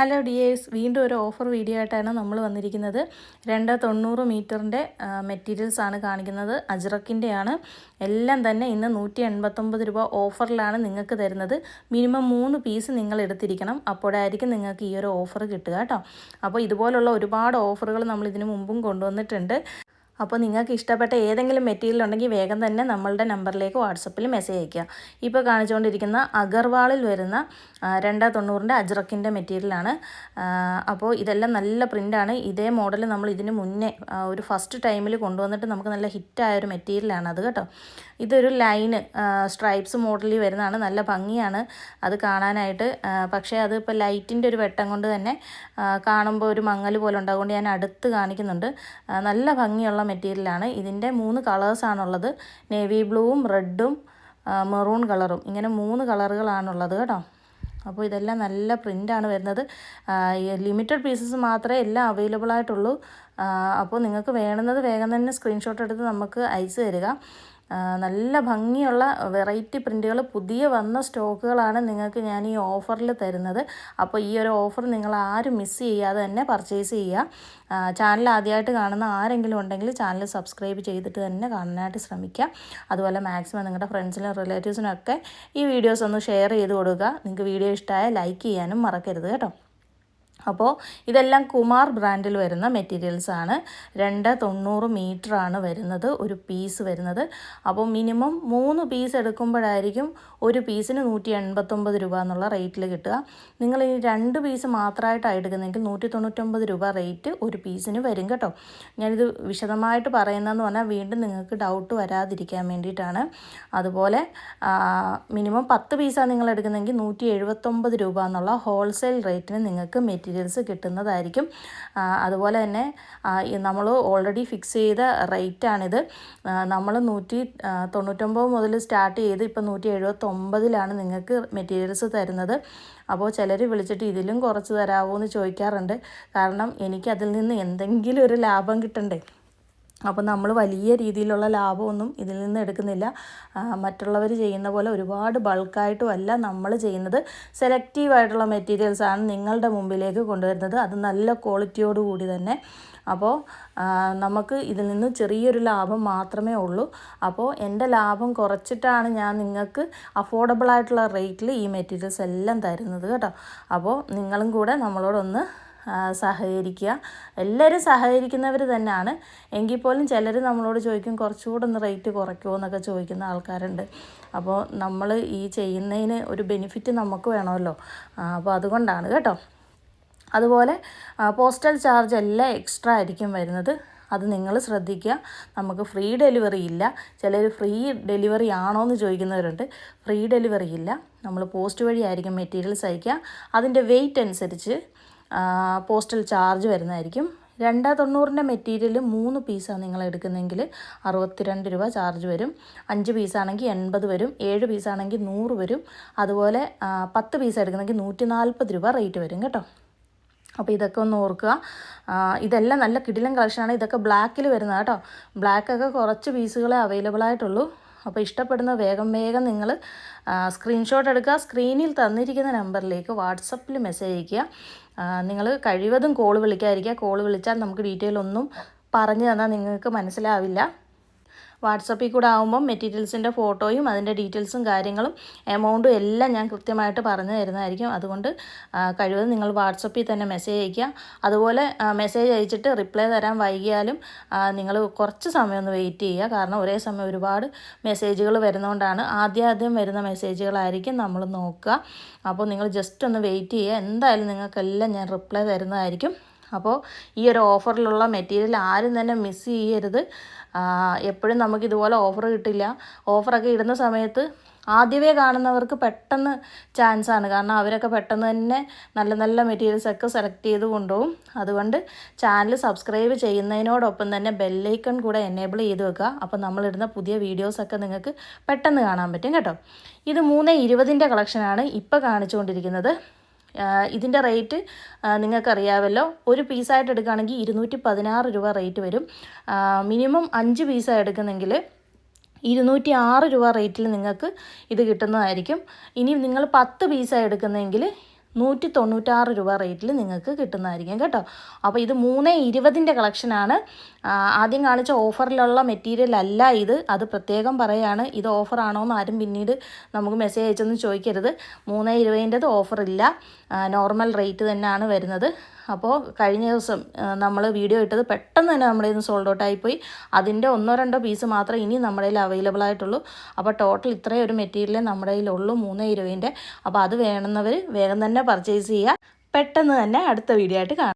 Hello dears വീണ്ടും ഒരു offer video ആയിട്ടാണ് നമ്മൾ വന്നിരിക്കുന്നത്. രണ്ട് തൊണ്ണൂറ് മീറ്ററിന്റെ മെറ്റീരിയൽസ് ആണ് കാണിക്കുന്നത്. അജ്രക്കിന്റെയാണ് എല്ലാം തന്നെ ഇന്ന് നൂറ്റി എൺപത്തൊമ്പത് രൂപ ഓഫറിലാണ് നിങ്ങൾക്ക് തരുന്നത്. മിനിമം മൂന്ന് പീസ് നിങ്ങൾ എടുത്തിരിക്കണം. അപ്പോഴായിരിക്കും നിങ്ങൾക്ക് ഈ ഒരു ഓഫർ കിട്ടുക കേട്ടോ. അപ്പോൾ ഇതുപോലുള്ള ഒരുപാട് ഓഫറുകൾ നമ്മൾ ഇതിനു മുമ്പും കൊണ്ടുവന്നിട്ടുണ്ട്. അപ്പോൾ നിങ്ങൾക്ക് ഇഷ്ടപ്പെട്ട ഏതെങ്കിലും മെറ്റീരിയൽ ഉണ്ടെങ്കിൽ വേഗം തന്നെ നമ്മളുടെ നമ്പറിലേക്ക് വാട്സപ്പിൽ മെസ്സേജ് അയയ്ക്കുക. ഇപ്പോൾ കാണിച്ചുകൊണ്ടിരിക്കുന്ന അഗർവാളിൽ വരുന്ന രണ്ടാ തൊണ്ണൂറിന്റെ അജ്രക്കിന്റെ മെറ്റീരിയലാണ്. അപ്പോൾ ഇതെല്ലാം നല്ല പ്രിന്റാണ്. ഇതേ മോഡൽ നമ്മൾ ഇതിന് മുന്നേ ഒരു ഫസ്റ്റ് ടൈമിൽ കൊണ്ടുവന്നിട്ട് നമുക്ക് നല്ല ഹിറ്റായ ഒരു മെറ്റീരിയലാണ് അത് കേട്ടോ. ഇതൊരു ലൈന് സ്ട്രൈപ്സ് മോഡലിൽ വരുന്നതാണ്. നല്ല ഭംഗിയാണ് അത് കാണാനായിട്ട്. പക്ഷേ അത് ഇപ്പോൾ ലൈറ്റിന്റെ ഒരു വെട്ടം കൊണ്ട് തന്നെ കാണുമ്പോൾ ഒരു മങ്ങൽ പോലെ ഉണ്ടാകുകൊണ്ട് ഞാൻ അടുത്ത് കാണിക്കുന്നുണ്ട്. നല്ല ഭംഗിയുള്ള മെറ്റീരിയലാണ്. ഇതിന്റെ മൂന്ന് കളേഴ്സാണുള്ളത് നേവി ബ്ലൂവും റെഡും മെറൂൺ കളറും. ഇങ്ങനെ മൂന്ന് കളറുകളാണുള്ളത് കേട്ടോ. അപ്പോൾ ഇതെല്ലാം നല്ല പ്രിന്റാണ് വരുന്നത്. ലിമിറ്റഡ് പീസസ് മാത്രമേ എല്ലാം അവൈലബിൾ ആയിട്ടുള്ളൂ അപ്പോൾ നിങ്ങൾക്ക് വേണ്ടുന്നത് വേഗം തന്നെ സ്ക്രീൻഷോട്ട് എടുത്ത് നമുക്ക് അയച്ചു തരിക. നല്ല ഭംഗിയുള്ള വെറൈറ്റി പ്രിന്റുകൾ പുതിയ വന്ന സ്റ്റോക്കുകളാണ് നിങ്ങൾക്ക് ഞാൻ ഈ ഓഫറിൽ തരുന്നത്. അപ്പോൾ ഈ ഒരു ഓഫർ നിങ്ങൾ ആരും മിസ് ചെയ്യാതെ തന്നെ പർച്ചേസ് ചെയ്യുക. ചാനൽ ആദ്യമായിട്ട് കാണുന്ന ആരെങ്കിലും ഉണ്ടെങ്കിൽ ചാനൽ സബ്സ്ക്രൈബ് ചെയ്തിട്ട് തന്നെ കാണാനായിട്ട് ശ്രമിക്കുക. അതുപോലെ മാക്സിമം നിങ്ങളുടെ ഫ്രണ്ട്സിനും റിലേറ്റീവ്സിനും ഒക്കെ ഈ വീഡിയോസ് ഒന്ന് ഷെയർ ചെയ്ത് കൊടുക്കുക. നിങ്ങൾക്ക് വീഡിയോ ഇഷ്ടമായ ലൈക്ക് ചെയ്യാനും മറക്കരുത് കേട്ടോ. അപ്പോൾ ഇതെല്ലാം കുമാർ ബ്രാൻഡിൽ വരുന്ന മെറ്റീരിയൽസ് ആണ്. രണ്ട് തൊണ്ണൂറ് മീറ്റർ ആണ് വരുന്നത് ഒരു പീസ് വരുന്നത്. അപ്പോൾ മിനിമം മൂന്ന് പീസ് എടുക്കുമ്പോഴായിരിക്കും ഒരു പീസിന് നൂറ്റി എൺപത്തൊമ്പത് രൂപ എന്നുള്ള റേറ്റിൽ കിട്ടുക. നിങ്ങൾ ഈ രണ്ട് പീസ് മാത്രമായിട്ടാണ് എടുക്കുന്നതെങ്കിൽ നൂറ്റി തൊണ്ണൂറ്റൊമ്പത് രൂപ റേറ്റ് ഒരു പീസിന് വരും കേട്ടോ. ഞാനിത് വിശദമായിട്ട് പറയുന്നതെന്ന് പറഞ്ഞാൽ വീണ്ടും നിങ്ങൾക്ക് ഡൗട്ട് വരാതിരിക്കാൻ വേണ്ടിയിട്ടാണ്. അതുപോലെ മിനിമം പത്ത് പീസാണ് നിങ്ങൾ എടുക്കുന്നതെങ്കിൽ നൂറ്റി എഴുപത്തൊമ്പത് രൂപ എന്നുള്ള ഹോൾസെയിൽ റേറ്റിന് നിങ്ങൾക്ക് മെറ്റീരിയൽ മെറ്റീരിയൽസ് കിട്ടുന്നതായിരിക്കും. അതുപോലെ തന്നെ നമ്മൾ ഓൾറെഡി ഫിക്സ് ചെയ്ത റേറ്റാണിത് നമ്മൾ നൂറ്റി തൊണ്ണൂറ്റൊമ്പത് മുതൽ സ്റ്റാർട്ട് ചെയ്ത് ഇപ്പം നൂറ്റി എഴുപത്തൊമ്പതിലാണ് നിങ്ങൾക്ക് മെറ്റീരിയൽസ് തരുന്നത്. അപ്പോൾ ചിലർ വിളിച്ചിട്ട് ഇതിലും കുറച്ച് തരാമോ എന്ന് ചോദിക്കാറുണ്ട്. കാരണം എനിക്കതിൽ നിന്ന് എന്തെങ്കിലും ഒരു ലാഭം കിട്ടണ്ടേ? അപ്പോൾ നമ്മൾ വലിയ രീതിയിലുള്ള ലാഭമൊന്നും ഇതിൽ നിന്ന് എടുക്കുന്നില്ല. മറ്റുള്ളവർ ചെയ്യുന്ന പോലെ ഒരുപാട് ബൾക്കായിട്ടും അല്ല നമ്മൾ ചെയ്യുന്നത്. സെലക്റ്റീവ് ആയിട്ടുള്ള മെറ്റീരിയൽസാണ് നിങ്ങളുടെ മുമ്പിലേക്ക് കൊണ്ടുവരുന്നത്. അത് നല്ല ക്വാളിറ്റിയോട് കൂടി തന്നെ. അപ്പോൾ നമുക്ക് ഇതിൽ നിന്ന് ചെറിയൊരു ലാഭം മാത്രമേ ഉള്ളൂ. അപ്പോൾ എന്റെ ലാഭം കുറച്ചിട്ടാണ് ഞാൻ നിങ്ങൾക്ക് അഫോർഡബിൾ ആയിട്ടുള്ള റേറ്റിൽ ഈ മെറ്റീരിയൽസ് എല്ലാം തരുന്നത് കേട്ടോ. അപ്പോൾ നിങ്ങളും കൂടെ നമ്മളോടൊന്ന് സഹകരിക്കുക. എല്ലാവരും സഹകരിക്കുന്നവർ തന്നെയാണ്. എങ്കിൽ പോലും ചിലർ നമ്മളോട് ചോദിക്കും കുറച്ചുകൂടെ ഒന്ന് റേറ്റ് കുറയ്ക്കുമോ എന്നൊക്കെ ചോദിക്കുന്ന ആൾക്കാരുണ്ട്. അപ്പോൾ നമ്മൾ ഈ ചെയ്യുന്നതിന് ഒരു ബെനിഫിറ്റ് നമുക്ക് വേണമല്ലോ. അപ്പോൾ അതുകൊണ്ടാണ് കേട്ടോ. അതുപോലെ പോസ്റ്റൽ ചാർജ് എല്ലാം എക്സ്ട്രാ ആയിരിക്കും വരുന്നത്. അത് നിങ്ങൾ ശ്രദ്ധിക്കുക. നമുക്ക് ഫ്രീ ഡെലിവറി ഇല്ല. ചിലർ ഫ്രീ ഡെലിവറി ആണോ എന്ന് ചോദിക്കുന്നവരുണ്ട്. ഫ്രീ ഡെലിവറി ഇല്ല. നമ്മൾ പോസ്റ്റ് വഴി ആയിരിക്കും മെറ്റീരിയൽസ് അയക്കുക. അതിന്റെ വെയിറ്റ് അനുസരിച്ച് പോസ്റ്റൽ ചാർജ് വരുന്നതായിരിക്കും. രണ്ട് തൊണ്ണൂറിന്റെ മെറ്റീരിയൽ മൂന്ന് പീസാണ് നിങ്ങൾ എടുക്കുന്നതെങ്കിൽ അറുപത്തിരണ്ട് രൂപ ചാർജ് വരും. അഞ്ച് പീസാണെങ്കിൽ എൺപത് വരും. ഏഴ് പീസാണെങ്കിൽ നൂറ് വരും. അതുപോലെ പത്ത് പീസ് എടുക്കുന്നെങ്കിൽ നൂറ്റി നാൽപ്പത് രൂപ റേറ്റ് വരും കേട്ടോ. അപ്പോൾ ഇതൊക്കെ ഒന്ന് ഓർക്കുക. ഇതെല്ലാം നല്ല കിടിലൻ കളക്ഷനാണ്. ഇതൊക്കെ ബ്ലാക്കിൽ വരുന്നത് കേട്ടോ. ബ്ലാക്കൊക്കെ കുറച്ച് പീസുകളെ അവൈലബിൾ ആയിട്ടുള്ളൂ. അപ്പോൾ ഇഷ്ടപ്പെടുന്ന വേഗം വേഗം നിങ്ങൾ സ്ക്രീൻഷോട്ട് എടുക്കുക. സ്ക്രീനിൽ തന്നിരിക്കുന്ന നമ്പറിലേക്ക് വാട്സപ്പിൽ മെസ്സേജ് അയയ്ക്കുക. നിങ്ങൾ കഴിവതും കോൾ വിളിക്കാതിരിക്കുക. കോൾ വിളിച്ചാൽ നമുക്ക് ഡീറ്റെയിൽ ഒന്നും പറഞ്ഞു തന്നാൽ നിങ്ങൾക്ക് മനസ്സിലാവില്ല. വാട്സപ്പിൽ കൂടെ ആകുമ്പം മെറ്റീരിയൽസിന്റെ ഫോട്ടോയും അതിന്റെ ഡീറ്റെയിൽസും കാര്യങ്ങളും എമൗണ്ടും എല്ലാം ഞാൻ കൃത്യമായിട്ട് പറഞ്ഞു തരുന്നതായിരിക്കും. അതുകൊണ്ട് കഴിവതും നിങ്ങൾ വാട്സപ്പിൽ തന്നെ മെസ്സേജ് അയയ്ക്കുക. അതുപോലെ മെസ്സേജ് അയച്ചിട്ട് റിപ്ലൈ തരാൻ വൈകിയാലും നിങ്ങൾ കുറച്ച് സമയം ഒന്ന് വെയിറ്റ് ചെയ്യുക. കാരണം ഒരേ സമയം ഒരുപാട് മെസ്സേജുകൾ വരുന്നതുകൊണ്ടാണ് ആദ്യം ആദ്യം വരുന്ന മെസ്സേജുകളായിരിക്കും നമ്മൾ നോക്കുക. അപ്പോൾ നിങ്ങൾ ജസ്റ്റ് ഒന്ന് വെയിറ്റ് ചെയ്യുക. എന്തായാലും നിങ്ങൾക്കെല്ലാം ഞാൻ റിപ്ലൈ തരുന്നതായിരിക്കും. അപ്പോൾ ഈ ഒരു ഓഫറിലുള്ള മെറ്റീരിയൽ ആരും തന്നെ മിസ് ചെയ്യരുത്. എപ്പോഴും നമുക്ക് ഇതുപോലെ ഓഫർ കിട്ടില്ല. ഓഫറൊക്കെ ഇടുന്ന സമയത്ത് ആദ്യമേ കാണുന്നവർക്ക് പെട്ടെന്ന് ചാൻസ് ആണ്. കാരണം അവരൊക്കെ പെട്ടെന്ന് തന്നെ നല്ല നല്ല മെറ്റീരിയൽസ് ഒക്കെ സെലക്ട് ചെയ്ത് കൊണ്ടുപോകും. അതുകൊണ്ട് ചാനൽ സബ്സ്ക്രൈബ് ചെയ്യുന്നതിനോടൊപ്പം തന്നെ ബെല്ലൈക്കൺ കൂടെ എനേബിൾ ചെയ്ത് വെക്കുക. അപ്പോൾ നമ്മളിടുന്ന പുതിയ വീഡിയോസൊക്കെ നിങ്ങൾക്ക് പെട്ടെന്ന് കാണാൻ പറ്റും കേട്ടോ. ഇത് മൂന്ന് ഇരുപതിന്റെ കളക്ഷനാണ് ഇപ്പോൾ കാണിച്ചുകൊണ്ടിരിക്കുന്നത്. ഇതിന്റെ റേറ്റ് നിങ്ങൾക്കറിയാമല്ലോ ഒരു പീസായിട്ട് എടുക്കുകയാണെങ്കിൽ ഇരുന്നൂറ്റി പതിനാറ് രൂപ റേറ്റ് വരും. മിനിമം അഞ്ച് പീസാണ് എടുക്കുന്നെങ്കിൽ ഇരുന്നൂറ്റി ആറ് രൂപ റേറ്റിൽ നിങ്ങൾക്ക് ഇത് കിട്ടുന്നതായിരിക്കും. ഇനി നിങ്ങൾ പത്ത് പീസാണ് എടുക്കുന്നതെങ്കിൽ നൂറ്റി തൊണ്ണൂറ്റാറ് രൂപ റേറ്റിൽ നിങ്ങൾക്ക് കിട്ടുന്നതായിരിക്കും കേട്ടോ. അപ്പോൾ ഇത് മൂന്ന് ഇരുപതിന്റെ കളക്ഷനാണ് ആദ്യം കാണിച്ച ഓഫറിലുള്ള മെറ്റീരിയൽ അല്ല ഇത്. അത് പ്രത്യേകം പറയാണ് ഇത് ഓഫറാണോ എന്ന് ആരും പിന്നീട് നമുക്ക് മെസ്സേജ് അയച്ചൊന്നും ചോദിക്കരുത്. മൂന്ന് ഇരുപതിന്റെത് ഓഫറില്ല നോർമൽ റേറ്റ് തന്നെയാണ് വരുന്നത്. അപ്പോൾ കഴിഞ്ഞ ദിവസം നമ്മൾ വീഡിയോ ഇട്ടത് പെട്ടെന്ന് തന്നെ നമ്മുടെ ഇന്ന് സോൾഡ് ഔട്ട് ആയിപ്പോയി. അതിന്റെ ഒന്നോ രണ്ടോ പീസ് മാത്രം ഇനി നമ്മുടെ കയ്യിൽ അവൈലബിൾ ആയിട്ടുള്ളൂ. അപ്പോൾ ടോട്ടൽ ഇത്രയും ഒരു മെറ്റീരിയൽ നമ്മുടെ കയ്യിലുള്ളൂ മൂന്ന് ഇരുപതിന്റെ അപ്പോൾ അത് വേണമെന്നവർ വേഗം തന്നെ പർച്ചേസ് ചെയ്യുക. പെട്ടെന്ന് തന്നെ അടുത്ത വീഡിയോ ആയിട്ട് കാണാം.